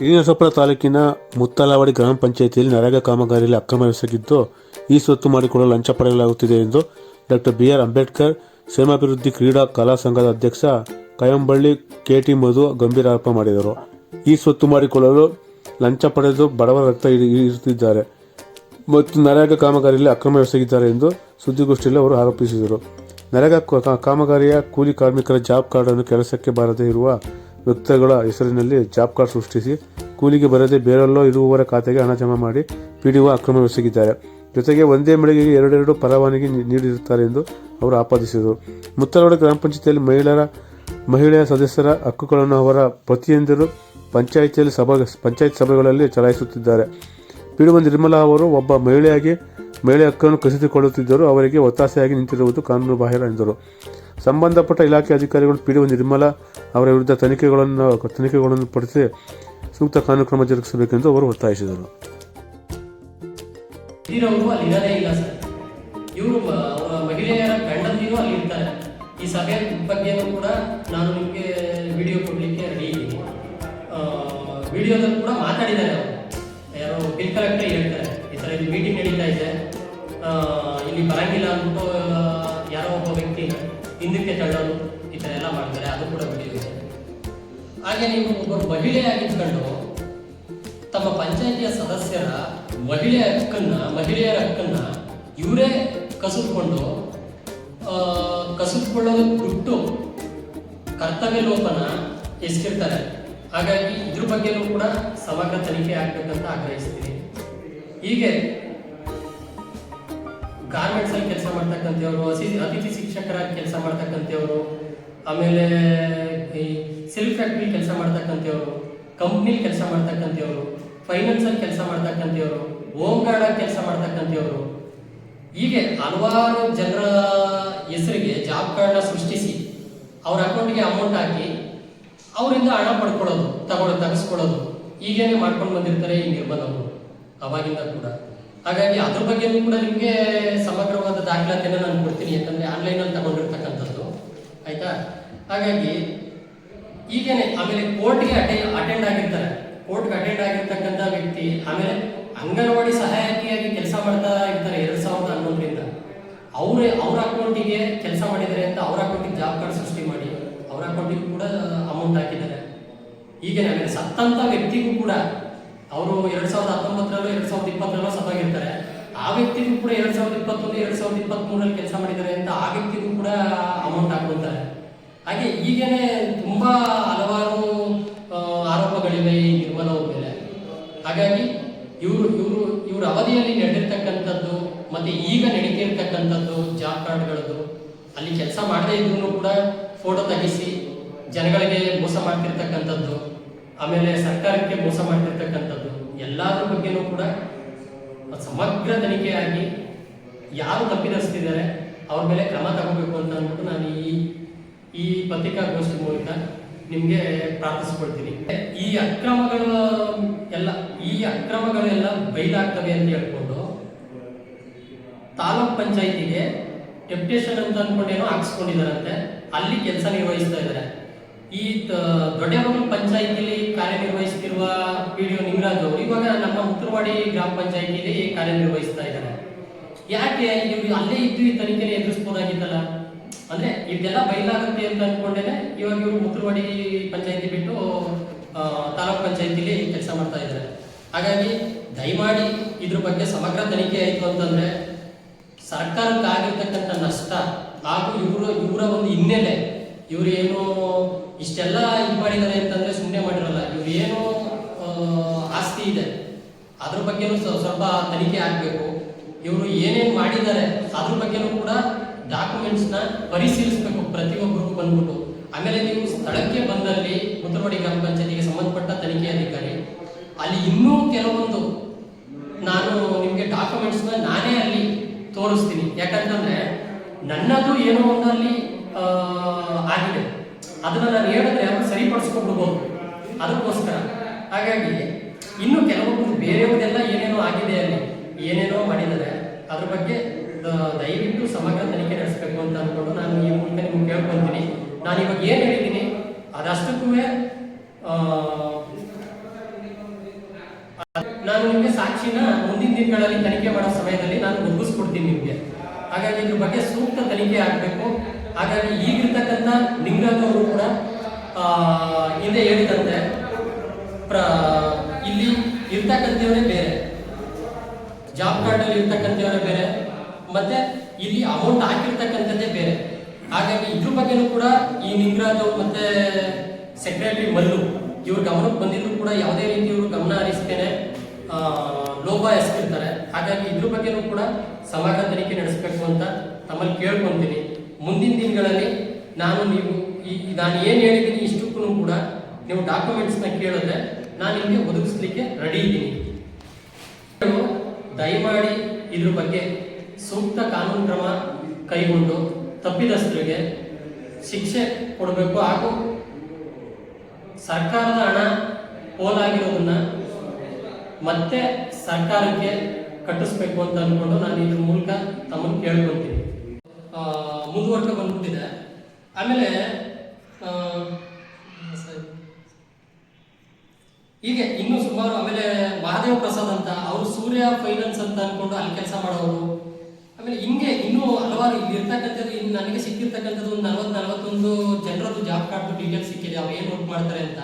ಶ್ರೀನಿವಾಸಪುರ ತಾಲೂಕಿನ ಮುತ್ತಲವಾಡಿ ಗ್ರಾಮ ಪಂಚಾಯಿತಿಯಲ್ಲಿ ನರೇಗಾ ಕಾಮಗಾರಿಯಲ್ಲಿ ಅಕ್ರಮ ಎಸಗಿದ್ದು, ಈ ಸ್ವತ್ತು ಮಾಡಿಕೊಳ್ಳಲು ಲಂಚ ಪಡೆಯಲಾಗುತ್ತಿದೆ ಎಂದು ಡಾಕ್ಟರ್ ಬಿ ಆರ್ ಅಂಬೇಡ್ಕರ್, ಕ್ಷೇಮಾಭಿವೃದ್ಧಿ ಕ್ರೀಡಾ ಕಲಾ ಸಂಘದ ಅಧ್ಯಕ್ಷ ಕಯಂಬಳ್ಳಿ ಕೆಟಿ ಮಧು ಗಂಭೀರ ಆರೋಪ ಮಾಡಿದರು. ಈ ಸ್ವತ್ತು ಮಾಡಿಕೊಳ್ಳಲು ಲಂಚ ಪಡೆದು ಬಡವರ ರಕ್ತ ಇರುತ್ತಿದ್ದಾರೆ ಮತ್ತು ನರೇಗಾ ಕಾಮಗಾರಿಯಲ್ಲಿ ಅಕ್ರಮ ಎಸಗಿದ್ದಾರೆ ಎಂದು ಸುದ್ದಿಗೋಷ್ಠಿಯಲ್ಲಿ ಅವರು ಆರೋಪಿಸಿದರು. ನರೇಗಾ ಕಾಮಗಾರಿಯ ಕೂಲಿ ಕಾರ್ಮಿಕರ ಜಾಬ್ ಕಾರ್ಡ್ ಅನ್ನು ಕೆಲಸಕ್ಕೆ ಬಾರದೇ ಇರುವ ವ್ಯಕ್ತಿಗಳ ಹೆಸರಿನಲ್ಲಿ ಜಾಬ್ ಕಾರ್ಡ್ ಸೃಷ್ಟಿಸಿ ಕೂಲಿಗೆ ಬರದೆ ಬೇರೆಲ್ಲೋ ಇರುವವರ ಖಾತೆಗೆ ಹಣ ಜಮಾ ಮಾಡಿ ಪಿಡಿಒ ಅಕ್ರಮ ಎಸಗಿದ್ದಾರೆ ಜೊತೆಗೆ ಒಂದೇ ಮಳಿಗೆಗೆ ಎರಡೆರಡು ಪರವಾನಗಿ ನೀಡಿರುತ್ತಾರೆ ಎಂದು ಅವರು ಆಪಾದಿಸಿದರು. ಮುತ್ತಲವಾಡ ಗ್ರಾಮ ಪಂಚಾಯತಿಯಲ್ಲಿ ಮಹಿಳೆಯರ, ಮಹಿಳೆಯ ಸದಸ್ಯರ ಹಕ್ಕುಗಳನ್ನು ಅವರ ಪ್ರತಿಯೊಂದರು ಪಂಚಾಯಿತಿಯಲ್ಲಿ ಸಭಾ, ಪಂಚಾಯತ್ ಸಭೆಗಳಲ್ಲಿ ಚಲಾಯಿಸುತ್ತಿದ್ದಾರೆ. ಪಿಡಿಒ ನಿರ್ಮಲಾ ಅವರು ಒಬ್ಬ ಮಹಿಳೆಯಾಗಿ ಮಹಿಳೆ ಹಕ್ಕನ್ನು ಕಸಿದುಕೊಳ್ಳುತ್ತಿದ್ದರು ಅವರಿಗೆ ಒತ್ತಾಸೆಯಾಗಿ ನಿಂತಿರುವುದು ಕಾನೂನು ಬಾಹಿರ ಎಂದರು. ಸಂಬಂಧಪಟ್ಟ ಇಲಾಖೆ ಅಧಿಕಾರಿಗಳು ಪಿಡಿಒ ನಿರ್ಮಲಾ ಅವರ ವಿರುದ್ಧ ತನಿಖೆಗಳನ್ನು ತನಿಖೆಗಳನ್ನು ಪಡಿಸಿ ಸೂಕ್ತ ಕಾನೂನು ಜರುಗಿಸಬೇಕೆಂದು ಅವರು ಒತ್ತಾಯಿಸಿದರು. ಇವರು ಮಹಿಳೆಯರ ಗಂಡಂದಿನೂ ಅಲ್ಲಿ ಇರ್ತಾರೆ. ಈ ಸಭೆ ಬಗ್ಗೆನೂ ಕೂಡ ನಾನು ನಿಮಗೆ ವಿಡಿಯೋ ಕೊಡಲಿಕ್ಕೆ ರೆಡಿ ಇದ್ದೀನಿ. ವಿಡಿಯೋದಲ್ಲಿ ಕೂಡ ಮಾತಾಡಿದ್ದಾರೆ ಯಾರೋ ಬಿಲ್ ಕಲೆಕ್ಟರ್ ಹೇಳ್ತಾರೆ. ಹಾಗೆ ನೀವು ಒಬ್ಬರು ಮಹಿಳೆಯಾಗಿದ್ಕೊಂಡು ತಮ್ಮ ಪಂಚಾಯಿತಿಯ ಸದಸ್ಯರ ಮಹಿಳೆಯ ಹಕ್ಕನ್ನ ಮಹಿಳೆಯರ ಹಕ್ಕನ್ನ ಇವರೇ ಕಸಿದುಕೊಂಡು ಆ, ಕಸಿದುಕೊಳ್ಳೋದು ಬಿಟ್ಟು ಕರ್ತವ್ಯ ಲೋಪನ ಎಸ್ಕಿರ್ತಾರೆ ಹಾಗಾಗಿ ಇದ್ರ ಬಗ್ಗೆನೂ ಕೂಡ ಸಮಗ್ರ ತನಿಖೆ ಆಗ್ಬೇಕಂತ ಆಗ್ರಹಿಸ್ತೀನಿ. ಹೀಗೆ ಗಾರ್ಮೆಂಟ್ಸ್ ಅಲ್ಲಿ ಕೆಲಸ ಮಾಡ್ತಕ್ಕಂಥವ್ರು ಅತಿಥಿ ಶಿಕ್ಷಕರಾಗಿ ಕೆಲಸ ಮಾಡ್ತಕ್ಕಂಥವ್ರು ಆಮೇಲೆ ಈ ಸಿಲ್ಕ್ ಫ್ಯಾಕ್ಟ್ರಿ ಕೆಲಸ ಮಾಡ್ತಕ್ಕಂಥವ್ರು ಕಂಪ್ನಿಲಿ ಕೆಲಸ ಮಾಡ್ತಕ್ಕಂಥವ್ರು ಫೈನಾನ್ಸ್ ಅಲ್ಲಿ ಕೆಲಸ ಮಾಡ್ತಕ್ಕಂಥವ್ರು ಹೋಮ್ ಗಾರ್ಡ್ ಆಗಿ ಕೆಲಸ ಮಾಡ್ತಕ್ಕಂಥವ್ರು, ಹೀಗೆ ಹಲವಾರು ಜನರ ಹೆಸರಿಗೆ ಜಾಬ್ ಕಾರ್ಡ್ನ ಸೃಷ್ಟಿಸಿ ಅವ್ರ ಅಕೌಂಟ್ಗೆ ಅಮೌಂಟ್ ಹಾಕಿ ಅವರಿಂದ ಹಣ ಪಡ್ಕೊಳ್ಳೋದು ತಗೊಳ್ಳೋ ತಗಸ್ಕೊಳ್ಳೋದು ಈಗೇನೆ ಮಾಡ್ಕೊಂಡು ಬಂದಿರ್ತಾರೆ ಈ ನಿರ್ಬಂಧವರು ಅವಾಗಿಂದ ಕೂಡ. ಹಾಗಾಗಿ ಅದ್ರ ಬಗ್ಗೆ ಕೂಡ ನಿಮಗೆ ಸಮಗ್ರವಾದ ದಾಖಲಾತಿಯನ್ನು ನಾನು ಕೊಡ್ತೀನಿ, ಯಾಕಂದ್ರೆ ಆನ್ಲೈನಲ್ಲಿ ತಗೊಂಡಿರ್ತಕ್ಕಂಥದ್ದು, ಆಯ್ತಾ? ಹಾಗಾಗಿ ಈಗೇನೆ ಆಮೇಲೆ ಕೋರ್ಟ್ಗೆ ಅಟೆಂಡ್ ಅಟೆಂಡ್ ಆಗಿರ್ತಾರೆ. ಕೋರ್ಟ್ಗೆ ಅಟೆಂಡ್ ಆಗಿರ್ತಕ್ಕಂಥ ವ್ಯಕ್ತಿ ಆಮೇಲೆ ಅಂಗನವಾಡಿ ಸಹಾಯಕಿಯಾಗಿ ಕೆಲಸ ಮಾಡ್ತಾ ಇರ್ತಾರೆ ಎರಡ್ ಸಾವಿರದ ಹನ್ನೊಂದರಿಂದ. ಅವರೇ ಅವ್ರ ಅಕೌಂಟಿಗೆ ಕೆಲಸ ಮಾಡಿದ್ದಾರೆ ಅಂತ ಅವ್ರ ಅಕೌಂಟಿಗೆ ಜಾಬ್ ಕಾರ್ಡ್ ಸೃಷ್ಟಿ ಮಾಡಿ ಅವ್ರ ಅಕೌಂಟಿಗೆ ಕೂಡ ಅಮೌಂಟ್ ಹಾಕಿದ್ದಾರೆ. ಈಗೇನೆ ಆಮೇಲೆ ಸತ್ತಂತ ವ್ಯಕ್ತಿಗೂ ಕೂಡ ಅವರು ಎರಡ್ ಸಾವಿರದ ಹತ್ತೊಂಬತ್ತರಲ್ಲೂ, ಎರಡ್ ಸಾವಿರದ ಇಪ್ಪತ್ತರಲ್ಲೂ ಸತ್ತಾಗಿರ್ತಾರೆ. ಆ ವ್ಯಕ್ತಿಗೂ ಕೂಡ ಎರಡ್ ಸಾವಿರದ ಇಪ್ಪತ್ತೊಂದು, ಎರಡ್ ಸಾವಿರದ ಇಪ್ಪತ್ತ್ ಮೂರಲ್ಲಿ ಕೆಲಸ ಮಾಡಿದ್ದಾರೆ ಅಂತ ಆ ವ್ಯಕ್ತಿಗೂ ಕೂಡ ಅಮೌಂಟ್ ಹಾಕೊಳ್ತಾರೆ ಹಾಗೆ ಈಗೇನೆ ತುಂಬಾ ಕಾರ್ಡ್ಗಳದ್ದು ಅಲ್ಲಿ ಕೆಲಸ ಮಾಡದೇ ಇದ್ರು ಕೂಡ ಫೋಟೋ ತೆಗೆಸಿ ಜನಗಳಿಗೆ ಮೋಸ ಮಾಡ್ತಿರ್ತಕ್ಕಂಥದ್ದು, ಆಮೇಲೆ ಸರ್ಕಾರಕ್ಕೆ ಮೋಸ ಮಾಡ್ತಿರ್ತಕ್ಕಂಥದ್ದು, ಎಲ್ಲದರ ಬಗ್ಗೆನೂ ಕೂಡ ಸಮಗ್ರ ತನಿಖೆಯಾಗಿ ಯಾರು ತಪ್ಪಿದಸ್ತಿದ್ದಾರೆ ಅವ್ರ ಮೇಲೆ ಕ್ರಮ ತಗೋಬೇಕು ಅಂತ ಅಂದ್ಬಿಟ್ಟು ನಾನು ಈ ಈ ಪತ್ರಿಕಾಗೋಷ್ಠಿ ಮೂಲಕ ನಿಮಗೆ ಪ್ರಾರ್ಥಿಸ್ಕೊಳ್ತೀನಿ. ಈ ಅಕ್ರಮಗಳ ಎಲ್ಲ, ಈ ಅಕ್ರಮಗಳೆಲ್ಲ ಬಯಲಾಗ್ತವೆ ಅಂತ ಹೇಳ್ಕೊಂಡು ತಾಲೂಕ್ ಪಂಚಾಯಿತಿಗೆ ಡೆಪ್ಟೇಷನ್ ಅಂತ ಅನ್ಕೊಂಡೇನೋ ಹಾಕ್ಸ್ಕೊಂಡಿದಾರಂತೆ ಅಲ್ಲಿ ಕೆಲಸ ನಿರ್ವಹಿಸ್ತಾ ಇದ್ದಾರೆ. ಈ ದೊಡ್ಡಬಗಲ್ ಪಂಚಾಯಿತಿಲಿ ಕಾರ್ಯನಿರ್ವಹಿಸುತ್ತಿರುವ ಪಿ ಡಿ ನಿಂಗರಾಜ್ ಅವರು ಇವಾಗ ನಮ್ಮ ಉತ್ತರವಾಡಿ ಗ್ರಾಮ ಪಂಚಾಯಿತಿಲಿ ಕಾರ್ಯನಿರ್ವಹಿಸ್ತಾ ಇದ್ದಾರೆ. ಯಾಕೆ ಇವ್ರು ಅಲ್ಲೇ ಇದ್ದು ಈ ತನಿಖೆನ ಎದುರಿಸ್ಬೋದಾಗಿತ್ತಲ್ಲ? ಅಂದ್ರೆ ಇದೆಲ್ಲ ಬಯಲಾಗುತ್ತೆ ಅಂತ ಅನ್ಕೊಂಡೇನೆ ಇವಾಗ ಇವರು ಉತ್ತರವಾಡಿ ಪಂಚಾಯತಿ ಬಿಟ್ಟು ತಾಲೂಕ್ ಪಂಚಾಯಿತಿಲಿ ಕೆಲಸ ಮಾಡ್ತಾ ಇದ್ದಾರೆ. ಹಾಗಾಗಿ ದಯಮಾಡಿ ಇದ್ರ ಬಗ್ಗೆ ಸಮಗ್ರ ತನಿಖೆ ಆಯಿತು ಅಂತಂದ್ರೆ ಸರ್ಕಾರಕ್ಕೆ ಆಗಿರ್ತಕ್ಕಂಥ ನಷ್ಟ ಹಾಗೂ ಇವರ ಇವರ ಒಂದು ಹಿನ್ನೆಲೆ, ಇವರು ಏನು ಇಷ್ಟೆಲ್ಲ ಇದು ಮಾಡಿದ್ದಾರೆ ಅಂತಂದ್ರೆ ಸುಮ್ಮನೆ ಮಾಡಿರಲ್ಲ. ಇವ್ರು ಏನು ಆಸ್ತಿ ಇದೆ. ಅದ್ರ ಬಗ್ಗೆನೂ ಸ್ವ- ಸ್ವಲ್ಪ ತನಿಖೆ ಆಗಬೇಕು. ಇವರು ಏನೇನು ಮಾಡಿದ್ದಾರೆ ಅದ್ರ ಬಗ್ಗೆನೂ ಕೂಡ ಡಾಕ್ಯುಮೆಂಟ್ಸ್ನ ಪರಿಶೀಲಿಸಬೇಕು ಪ್ರತಿಯೊಬ್ಬರಿಗೂ ಬಂದ್ಬಿಟ್ಟು. ಆಮೇಲೆ ನೀವು ಸ್ಥಳಕ್ಕೆ ಬಂದಲ್ಲಿ ಮುತ್ತರವಾಡಿ ಗ್ರಾಮ ಪಂಚಾಯತಿಗೆ ಸಂಬಂಧಪಟ್ಟ ತನಿಖೆ ಅಧಿಕಾರಿ, ಅಲ್ಲಿ ಇನ್ನೂ ಕೆಲವೊಂದು ನಾನು ನಿಮಗೆ ಡಾಕ್ಯುಮೆಂಟ್ಸ್ನ ನಾನೇ ಅಲ್ಲಿ ತೋರಿಸ್ತೀನಿ. ಯಾಕಂತಂದ್ರೆ ನನ್ನದು ಏನೋ ಒಂದಲ್ಲಿ ಆಗಿದೆ. ಅದನ್ನ ನಾನು ಹೇಳಿದ್ರೆ ಅವ್ರು ಸರಿಪಡಿಸ್ಕೊಂಡ್ಬೋದು ಅದಕ್ಕೋಸ್ಕರ. ಹಾಗಾಗಿ ಇನ್ನು ಕೆಲವೊಬ್ಬರು ಬೇರೆಯವರೆಲ್ಲ ಏನೇನೋ ಆಗಿದೆ ಅಲ್ಲಿ, ಏನೇನೋ ಮಾಡಿದ್ದಾರೆ, ಅದ್ರ ಬಗ್ಗೆ ದಯವಿಟ್ಟು ಸಮಗ್ರ ತನಿಖೆ ನಡೆಸಬೇಕು ಅಂತ ಅಂದ್ಕೊಂಡು ನಾನು ಈ ಮೂಲಕ ನಿಮ್ಗೆ ಕೇಳ್ಕೊಂತೀನಿ. ನಾನು ಇವಾಗ ಏನು ಹೇಳಿದ್ದೀನಿ ಅದಷ್ಟಕ್ಕೂ ನಾನು ನಿಮಗೆ ಸಾಕ್ಷಿನ ಮುಂದಿನ ದಿನಗಳಲ್ಲಿ ತನಿಖೆ ಮಾಡೋ ಸಮಯದಲ್ಲಿ ನಾನು ಒದಗಿಸ್ಕೊಡ್ತೀನಿ ನಿಮಗೆ. ಹಾಗಾಗಿ ಇದ್ರ ಬಗ್ಗೆ ಸೂಕ್ತ ತನಿಖೆ ಆಗಬೇಕು. ಹಾಗಾಗಿ ಈಗಿರ್ತಕ್ಕಂಥ ನಿಂಗರಾಜ್ ಕೂಡ ಹಿಂದೆ ಹೇಳಿದಂತೆ ಪ್ರ, ಇಲ್ಲಿ ಇರ್ತಕ್ಕಂಥವರೇ ಬೇರೆ. ಜಾಬ್ ಕಾರ್ಡ್ ಅಲ್ಲಿ ಇರ್ತಕ್ಕಂಥವರೇ ಬೇರೆ. ಮತ್ತೆ ಇಲ್ಲಿ ಅಮೌಂಟ್ ಹಾಕಿರ್ತಕ್ಕಂಥದ್ದೇ ಬೇರೆ. ಹಾಗಾಗಿ ಇದ್ರ ಬಗ್ಗೆನೂ ಕೂಡ ಈ ನಿಂಗರಾಜ್ ಅವ್ರು ಮತ್ತೆ ಸೆಕ್ರೆಟರಿ ಮಲ್ಲು, ಇವ್ರ ಗಮನಕ್ಕೆ ಬಂದಿದ್ರು ಕೂಡ ಯಾವುದೇ ರೀತಿ ಇವರು ಗಮನ ಹರಿಸ್ತೇನೆ. ಆ, ಎಸ್ಕಿರ್ತಾರೆ ಹಾಗಾಗಿ ಇದ್ರ ಬಗ್ಗೆನೂ ಕೂಡ ಸಮಾನ ತನಿಖೆ ನಡೆಸಬೇಕು ಅಂತ ತಮ್ಮಲ್ಲಿ ಕೇಳ್ಕೊಂತೀನಿ. ಮುಂದಿನ ದಿನಗಳಲ್ಲಿ ನಾನು ನೀವು ಈ ನಾನು ಏನು ಹೇಳಿದ್ದೀನಿ ಇಷ್ಟಕ್ಕೂ ಕೂಡ ನೀವು ಡಾಕ್ಯುಮೆಂಟ್ಸ್ನ ಕೇಳಿದ್ರೆ ನಾನು ನಿಮಗೆ ಒದಗಿಸ್ಲಿಕ್ಕೆ ರೆಡಿ ಇದ್ದೀನಿ. ದಯಮಾಡಿ ಇದ್ರ ಬಗ್ಗೆ ಸೂಕ್ತ ಕಾನೂನು ಕ್ರಮ ಕೈಗೊಂಡು ತಪ್ಪಿದಸ್ಥರಿಗೆ ಶಿಕ್ಷೆ ಕೊಡಬೇಕು ಹಾಗೂ ಸರ್ಕಾರದ ಹಣ ಪೋಲಾಗಿರೋದನ್ನ ಮತ್ತೆ ಸರ್ಕಾರಕ್ಕೆ ಕಟ್ಟಿಸ್ಬೇಕು ಅಂತ ಅನ್ಕೊಂಡು ನಾನು ಇದ್ರ ಮೂಲಕ ತಮ್ಮನ್ನು ಕೇಳ್ಕೊತೀನಿ ಮುಂದುವರ್ಕ ಬಂದ್ಬಿಟ್ಟಿದೆ. ಆಮೇಲೆ ಹೀಗೆ ಇನ್ನು ಸುಮಾರು ಆಮೇಲೆ ಮಹಾದೇವ ಪ್ರಸಾದ್ ಅಂತ, ಅವರು ಸೂರ್ಯ ಫೈನಾನ್ಸ್ ಅಂತ ಅನ್ಕೊಂಡು ಅಲ್ಲಿ ಕೆಲಸ ಮಾಡೋರು. ಆಮೇಲೆ ಹಿಂಗೆ ಇನ್ನೂ ಹಲವಾರು ಇಲ್ಲಿ ಇರ್ತಕ್ಕಂಥದ್ದು, ಇನ್ನು ನನಗೆ ಸಿಕ್ಕಿರ್ತಕ್ಕಂಥದ್ದು ಒಂದು ನಲವತ್ತು ನಲವತ್ತೊಂದು ಜನರದ್ದು ಜಾಬ್ ಕಾರ್ಡ್ ಡೀಟೇಲ್ಸ್ ಸಿಕ್ಕಿದೆ. ಅವ್ರು ಏನು ವರ್ಕ್ ಮಾಡ್ತಾರೆ ಅಂತ,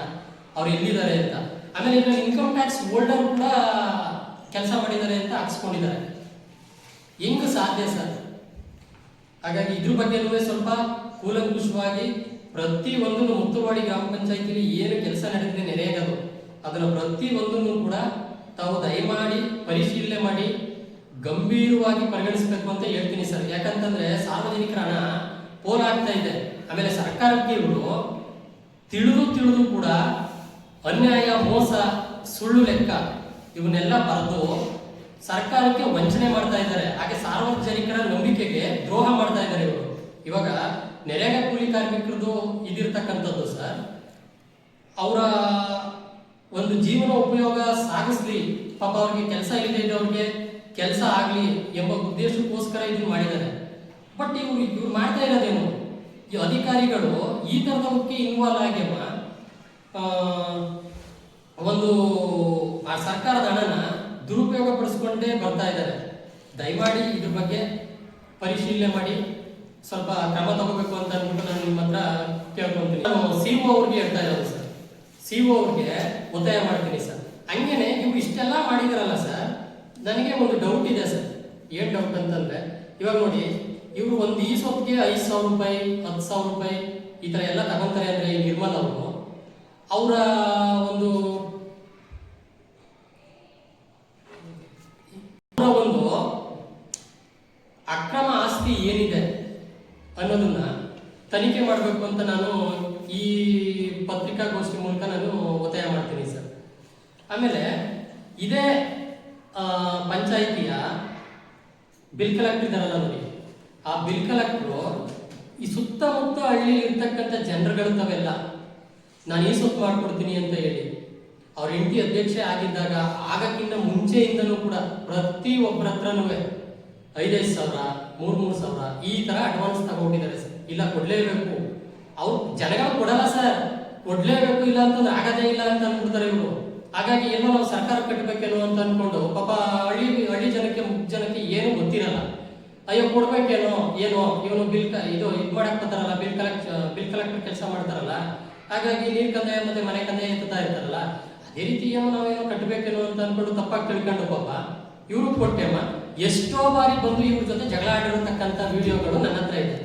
ಅವ್ರು ಎಲ್ಲಿದ್ದಾರೆ ಅಂತ. ಆಮೇಲೆ ಇದ್ರಲ್ಲಿ ಇನ್ಕಮ್ ಟ್ಯಾಕ್ಸ್ ಹೋಲ್ಡರ್ ಕೂಡ ಕೆಲಸ ಮಾಡಿದ್ದಾರೆ ಅಂತ ಹಾಕ್ಸ್ಕೊಂಡಿದ್ದಾರೆ. ಹೆಂಗ ಸಾಧ್ಯ ಸರ್? ಹಾಗಾಗಿ ಇದ್ರ ಬಗ್ಗೆನೂ ಸ್ವಲ್ಪ ಕೂಲಂಕುಷವಾಗಿ ಪ್ರತಿ ಒಂದು ಮುತ್ತುವಾಡಿ ಗ್ರಾಮ ಪಂಚಾಯತಿಲಿ ಏನು ಕೆಲಸ ನಡೆದಿದೆ ನೆರೆಯಗದು ಅದರ ಪ್ರತಿ ಒಂದನ್ನು ಕೂಡ ತಾವು ದಯಮಾಡಿ ಪರಿಶೀಲನೆ ಮಾಡಿ ಗಂಭೀರವಾಗಿ ಪರಿಗಣಿಸಬೇಕು ಅಂತ ಹೇಳ್ತೀನಿ ಸರ್. ಯಾಕಂತಂದ್ರೆ ಸಾರ್ವಜನಿಕರ ಹಣ ಪೋಲಾಗ್ತಾ ಇದೆ. ಆಮೇಲೆ ಸರ್ಕಾರಕ್ಕೆ ಇವರು ತಿಳಿದು ತಿಳಿದು ಕೂಡ ಅನ್ಯಾಯ, ಮೋಸ, ಸುಳ್ಳು ಲೆಕ್ಕ ಇವನ್ನೆಲ್ಲ ಬರೆದು ಸರ್ಕಾರಕ್ಕೆ ವಂಚನೆ ಮಾಡ್ತಾ ಇದ್ದಾರೆ. ಹಾಗೆ ಸಾರ್ವಜನಿಕರ ನಂಬಿಕೆಗೆ ದ್ರೋಹ ಮಾಡ್ತಾ ಇದ್ದಾರೆ ಇವರು. ಇವಾಗ ನೆರೆಗ ಕೂಲಿ ಕಾರ್ಮಿಕರದು ಇದಿರ್ತಕ್ಕಂಥದ್ದು ಸರ್. ಅವರ ಒಂದು ಜೀವನ ಉಪಯೋಗ ಸಾಗಿಸ್ಲಿ. ಪಾಪ ಅವ್ರಿಗೆ ಕೆಲಸ ಇಲ್ಲದೆ ಇದ್ದವ್ರಿಗೆ ಕೆಲಸ ಆಗಲಿ ಎಂಬ ಉದ್ದೇಶಕ್ಕೋಸ್ಕರ ಇದನ್ನು ಮಾಡಿದ್ದಾರೆ. ಬಟ್ ಇವ್ರು ಇವ್ರು ಮಾಡ್ತಾ ಇರೋದೇನು? ಈ ಅಧಿಕಾರಿಗಳು ಈ ತರದವಕ್ಕೆ ಇನ್ವಾಲ್ವ್ ಆಗ್ಯಮ್ಮ ಒಂದು, ಆ ಸರ್ಕಾರದ ಹಣನ ದುರುಪಯೋಗ ಪಡಿಸ್ಕೊಂಡೇ ಬರ್ತಾ ಇದ್ದಾರೆ. ದಯಮಾಡಿ ಇದ್ರ ಬಗ್ಗೆ ಪರಿಶೀಲನೆ ಮಾಡಿ, ಸ್ವಲ್ಪ ಕ್ರಮ ತಗೋಬೇಕು ಅಂತ ಅಂದ್ಬಿಟ್ಟು ನಾನು ನಿಮ್ಮ ಹತ್ರ ಕೇಳ್ಕೊಂತೀನಿ. ನಾನು ಸಿ ಒ ಅವ್ರಿಗೆ ಹೇಳ್ತಾ ಇದ್ದಾರೆ ಸರ್. ಸಿ ಒ ಅವ್ರಿಗೆ ಒತ್ತಾಯ ಮಾಡ್ತೀನಿ ಸರ್. ಹಂಗೇನೆ ನೀವು ಇಷ್ಟೆಲ್ಲ ಮಾಡಿದಿರಲ್ಲ ಸರ್, ನನಗೆ ಒಂದು ಡೌಟ್ ಇದೆ ಸರ್. ಏನ್ ಡೌಟ್ ಅಂತಂದ್ರೆ, ಇವಾಗ ನೋಡಿ, ಇವರು ಒಂದು ಈ ಸೊಪ್ಪಿಗೆ ಐದು ಸಾವಿರ ರೂಪಾಯಿ, ಹತ್ತು ಸಾವಿರ ರೂಪಾಯಿ ಈ ಥರ ಎಲ್ಲ ತಗೊಂತಾರೆ ಅಂದ್ರೆ ನಿರ್ಮಲ್ ಅವರು ಅವರ ಒಂದು ಒಂದು ಅಕ್ರಮ ಆಸ್ತಿ ಏನಿದೆ ಅನ್ನೋದನ್ನ ತನಿಖೆ ಮಾಡಬೇಕು ಅಂತ ನಾನು ಈ ಪತ್ರಿಕಾಗೋಷ್ಠಿ ಮೂಲಕ ನಾನು ಒತ್ತಾಯ ಮಾಡ್ತೀನಿ ಸರ್. ಆಮೇಲೆ ಇದೇ ಪಂಚಾಯಿತಿಯ ಬಿಲ್ ಕಲೆಕ್ಟರ್ ಇದಾರಲ್ಲ ನೋಡಿ. ಆ ಬಿಲ್ ಕಲೆಕ್ಟ್ರು ಈ ಸುತ್ತಮುತ್ತ ಹಳ್ಳಿ ಇರ್ತಕ್ಕಂಥ ಜನರುಗಳಿರ್ತಾವೆಲ್ಲ ನಾನು ಈ ಸೊತ್ತು ಮಾಡ್ಕೊಡ್ತೀನಿ ಅಂತ ಹೇಳಿ. ಅವ್ರ ಹೆಂಡತಿ ಅಧ್ಯಕ್ಷೆ ಆಗಿದ್ದಾಗ ಆಗಕ್ಕಿಂತ ಮುಂಚೆಯಿಂದನೂ ಕೂಡ ಪ್ರತಿ ಒಬ್ಬರ ಹತ್ರನೂ ಐದೈದು ಸಾವಿರ, ಮೂರು ಮೂರು ಸಾವಿರ ಈ ತರ ಅಡ್ವಾನ್ಸ್ ತಗೊಂಡಿದ್ದಾರೆ ಸರ್. ಇಲ್ಲ, ಕೊಡ್ಲೇಬೇಕು. ಅವ್ರು ಜನಗಳು ಕೊಡಲ್ಲ ಸರ್. ಕೊಡ್ಲೇಬೇಕು ಇಲ್ಲ ಅಂತಂದ್ರೆ ಆಗದೇ ಇಲ್ಲ ಅಂತ ಅನ್ಬಿಡ್ತಾರೆ ಇವರು. ಹಾಗಾಗಿ ಏನೋ ನಾವು ಸರ್ಕಾರ ಕಟ್ಟಬೇಕೇನೋ ಅಂತ ಅಂದ್ಕೊಂಡು ಪಾಪ ಹಳ್ಳಿ ಹಳ್ಳಿ ಜನಕ್ಕೆ ಮುಖ್ಯ ಜನಕ್ಕೆ ಏನು ಗೊತ್ತಿರಲ್ಲ. ಅಯ್ಯೋ, ಕೊಡ್ಬೇಕೇನೋ, ಏನೋ, ಇವನು ಬಿಲ್ ಇದು ಇದು ಮಾಡಕ್ ಬರ್ತಾರಲ್ಲ ಬಿಲ್ ಕಲೆಕ್ಟ್ ಬಿಲ್ ಕಲೆಕ್ಟರ್ ಕೆಲಸ ಮಾಡ್ತಾರಲ್ಲ. ಹಾಗಾಗಿ ನೀರ್ ಕಂದಾಯ ಮತ್ತೆ ಮನೆ ಕಂದಾಯ ಎತ್ತಾ ಇರ್ತಾರಲ್ಲ, ಅದೇ ರೀತಿ ಏನೋ ನಾವೇನೋ ಕಟ್ಟಬೇಕೇನೋ ಅಂತ ಅನ್ಕೊಂಡು ತಪ್ಪಾಗಿ ತಿಳ್ಕೊಂಡು ಪಾಪ ಇವರು ಕೊಟ್ಟೆಮ್ಮ ಎಷ್ಟೋ ಬಾರಿ ಬಂದು ಇವ್ರ ಜೊತೆ ಜಗಳ ಆಡಿರತಕ್ಕಂಥ ವಿಡಿಯೋಗಳು ನನ್ನ ಹತ್ರ ಇದೆ.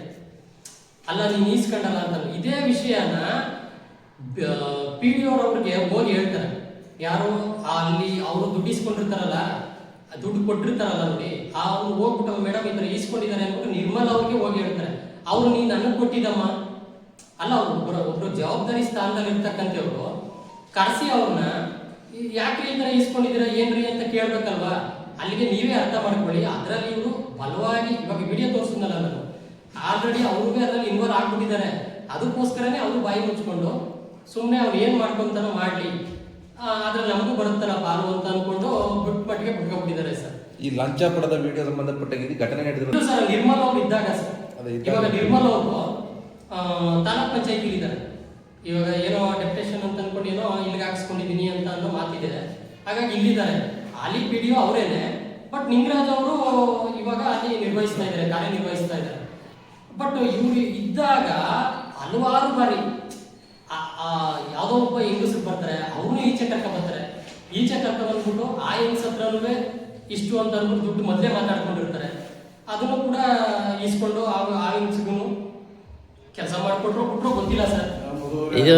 ಅಲ್ಲ, ನೀನು ಈಸ್ಕೊಂಡಲ್ಲ ಅಂತ ಇದೇ ವಿಷಯನ ಪಿ ಡಿ ಅವ್ರಿಗೆ ಹೋಗಿ ಹೇಳ್ತಾರೆ. ಯಾರು ಅಲ್ಲಿ ಅವರು ದುಡ್ಡು ಇಸ್ಕೊಂಡಿರ್ತಾರಲ್ಲ ದುಡ್ಡು ಕೊಟ್ಟಿರ್ತಾರಲ್ಲ ಅವ್ರಿಗೆ ಅವ್ರು ಹೋಗ್ಬಿಟ್ಟು, ಮೇಡಮ್, ಈ ಈಸ್ಕೊಂಡಿದ್ದಾರೆ ಅಂದ್ಬಿಟ್ಟು ನಿರ್ಮಲ್ ಅವ್ರಿಗೆ ಹೋಗಿ ಹೇಳ್ತಾರೆ. ಅವ್ರು ನೀನು ನನಗೆ ಕೊಟ್ಟಿದ್ದಮ್ಮ ಅಲ್ಲ ಅವ್ರು ಒಬ್ಬರು ಒಬ್ರು ಜವಾಬ್ದಾರಿ ಸ್ಥಾನದಲ್ಲಿ ಇರ್ತಕ್ಕಂಥವ್ರು ಕರೆಸಿ ಅವ್ರನ್ನ ಯಾಕೆ ಈ ಥರ ಇಸ್ಕೊಂಡಿದ್ದೀರಾ ಏನ್ರಿ ಅಂತ ಕೇಳ್ಬೇಕಲ್ವಾ? ಅಲ್ಲಿಗೆ ನೀವೇ ಅರ್ಥ ಮಾಡ್ಕೊಳ್ಳಿ. ಅದರಲ್ಲಿ ಇವರು ಬಲವಾಗಿ ಇವಾಗ ವಿಡಿಯೋ ತೋರಿಸಿದ್ನಲ್ಲ ನಾನು. ಆಲ್ರೆಡಿ ಅವ್ರಿಗೆ ಅದರಲ್ಲಿ ಇನ್ವಾಲ್ವ್ ಆಗ್ಬಿಟ್ಟಿದ್ದಾರೆ. ಅದಕ್ಕೋಸ್ಕರನೇ ಅವರು ಬಾಯಿ ಮುಚ್ಕೊಂಡು ಸುಮ್ಮನೆ ಅವ್ರು ಏನು ಮಾಡ್ಕೊಂತಾನೋ ಮಾಡಲಿ. ಅದ್ರಲ್ಲಿ ನಮಗೂ ಬರುತ್ತಲ್ಲ ಪಾಲು ಅಂತ ಅನ್ಕೊಂಡು ಬಿಟ್ಟು ಮಟ್ಟಿಗೆ ಬಿಟ್ಕೊಂಡ್ಬಿಟ್ಟಿದ್ದಾರೆ ಸರ್. ಈ ಲಂಚ ಪಡೆದ ವಿಡಿಯೋ ಸಂಬಂಧಪಟ್ಟ ಘಟನೆ ನಡೆದಿದೆ ಸರ್ ನಿರ್ಮಲ್ ಅವ್ರು ಇದ್ದಾಗ ಸರ್. ಇವಾಗ ನಿರ್ಮಲ್ ಅವರು ತಾಲೂಕ್ ಪಂಚಾಯತಿ ಇದ್ದಾರೆ. ಇವಾಗ ಏನೋ ಡೆಪ್ಟೇಷನ್ ಅಂತ ಅನ್ಕೊಂಡು ಏನೋ ಇಲ್ಲಿಗೆ ಹಾಕ್ಸ್ಕೊಂಡಿದೀನಿ ಅಂತ ಅನ್ನೋ ಮಾತಿದೆ ಹಾಗಾಗಿ ಇಲ್ಲಿದ್ದಾರೆ. ಅಲ್ಲಿ ಪಿ ಡಿ ಅವರೇನೆ ಬಟ್ ನಿಂಗರಾಜ್ ಅವರು ಇವಾಗ ಅಲ್ಲಿ ನಿರ್ವಹಿಸ್ತಾ ಇದ್ದಾರೆ, ಕಾರ್ಯನಿರ್ವಹಿಸ್ತಾ ಇದ್ದಾರೆ. ಬಟ್ ಇವ್ರು ಇದ್ದಾಗ ಹಲವಾರು ಬಾರಿ ಯಾವುದೋ ಒಬ್ಬ ಹೆಂಗಸರು ಬರ್ತಾರೆ ಅವನು ಈಚೆ ಕರ್ಕ ಬರ್ತಾರೆ. ಈಚೆ ಕರ್ಕ ಬಂದ್ಬಿಟ್ಟು ಆ ಹೆಂಗಸ ಹತ್ರನೂ ಇಷ್ಟು ಅಂತ ಅಂದ್ಬಿಟ್ಟು ದುಡ್ಡು ಮೊದಲೇ ಮಾತಾಡ್ಕೊಂಡಿರ್ತಾರೆ. ಅದನ್ನು ಕೂಡ ಈಸ್ಕೊಂಡು ಆ ಹೆಂಗಸಿಗೂ ಕೆಲಸ ಮಾಡಿಕೊಟ್ರು ಬಿಟ್ರು ಗೊತ್ತಿಲ್ಲ ಸರ್. ಇದು